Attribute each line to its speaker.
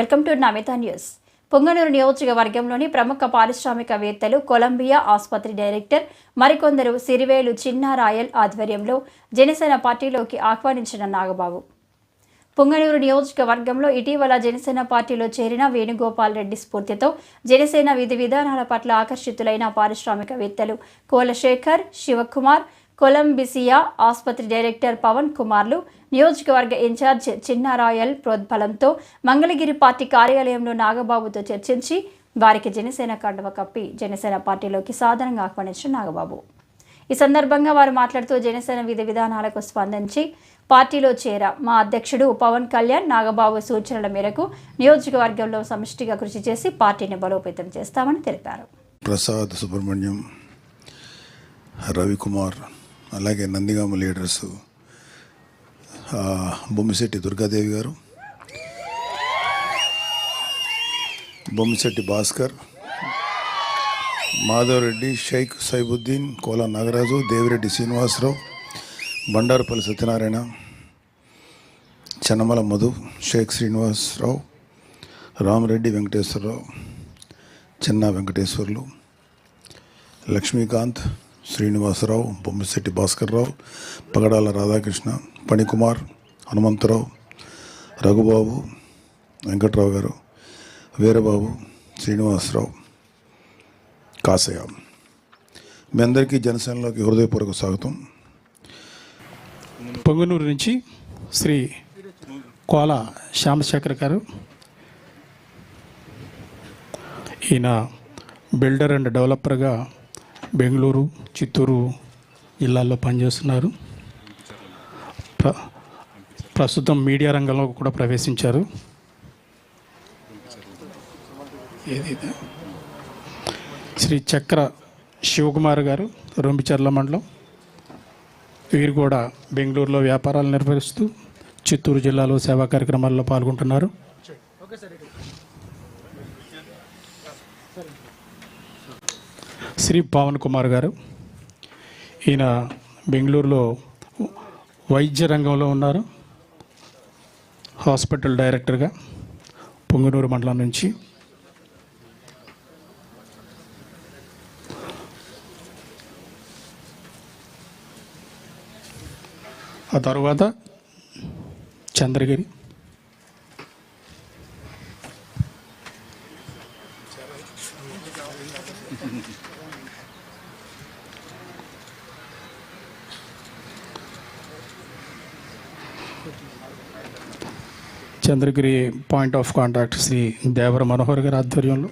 Speaker 1: Welcome to Namita news. Punganur నియోజకవర్గంలోని ప్రముఖ పారిశ్రామికవేత్తలు కొలంబియా ఆసుపత్రి డైరెక్టర్ మరికొందరు సిరివేలు చిన్నారాయల్ ఆధ్వర్యంలో జనసేన పార్టీలోకి ఆహ్వానించిన నాగబాబు. పొంగనూరు నియోజకవర్గంలో ఇటీవల జనసేన పార్టీలో చేరిన వేణుగోపాల్ రెడ్డి స్ఫూర్తితో జనసేన విధి విధానాల పట్ల ఆకర్షితులైన పారిశ్రామికవేత్తలు కోలశేఖర్ శివకుమార్ కొలంబిసియా ఆసుపత్రి డైరెక్టర్ పవన్ కుమార్లు నియోజకవర్గ ఇన్ఛార్జ్ చిన్నారాయల్ ప్రోద్బలంతో మంగళగిరి పార్టీ కార్యాలయంలో నాగబాబుతో చర్చించి వారికి జనసేన కండువ కప్పి జనసేన పార్టీలోకి సాధారణంగా ఆహ్వానించిన నాగబాబు. ఈ సందర్భంగా వారు మాట్లాడుతూ జనసేన విధి విధానాలకు స్పందించి పార్టీలో చేర మా అధ్యక్షుడు పవన్ కళ్యాణ్ నాగబాబు సూచనల మేరకు నియోజకవర్గంలో సమిష్టిగా కృషి చేసి పార్టీని బలోపేతం చేస్తామని తెలిపారు.
Speaker 2: ప్రసాద్ సుబ్రహ్మణ్యం రవికుమార్ అలాగే నందిగామ లీడర్స్ బొమ్మిశెట్టి దుర్గాదేవి గారు బొమ్మిశెట్టి భాస్కర్ మాధవరెడ్డి షేక్ సైబుద్దీన్ కోలా నాగరాజు దేవిరెడ్డి శ్రీనివాసరావు బండారుపల్లి సత్యనారాయణ చెన్నమల మధు షేక్ శ్రీనివాసరావు రామరెడ్డి వెంకటేశ్వరరావు చిన్న వెంకటేశ్వర్లు లక్ష్మీకాంత్ శ్రీనివాసరావు బొమ్మిశెట్టి భాస్కర్రావు పగడాల రాధాకృష్ణ పణికుమార్ హనుమంతరావు రఘుబాబు వెంకట్రావు గారు వీరబాబు శ్రీనివాసరావు కాసయ్య మీ అందరికీ జనసేనలోకి హృదయపూర్వక స్వాగతం.
Speaker 3: పొంగనూరు నుంచి శ్రీ కోల శ్యామశేఖర్ గారు. ఈయన బిల్డర్ అండ్ డెవలపర్గా బెంగళూరు చిత్తూరు జిల్లాల్లో పనిచేస్తున్నారు. ప్ర ప్రస్తుతం మీడియా రంగంలో కూడా ప్రవేశించారు. శ్రీ చక్ర శివకుమార్ గారు రొంబిచర్ల మండలం వీరు కూడా బెంగళూరులో వ్యాపారాలు నిర్వహిస్తూ చిత్తూరు జిల్లాలో సేవా కార్యక్రమాల్లో పాల్గొంటున్నారు. శ్రీ పవన్ కుమార్ గారు. ఈయన బెంగళూరులో వైద్య రంగంలో ఉన్నారు. హాస్పిటల్ డైరెక్టర్గా పొంగనూరు మండలం నుంచి. ఆ తర్వాత Chandragiri. Chandragiri point of contact Shri Devara Manohar గారి ఆధ్వర్యంలో.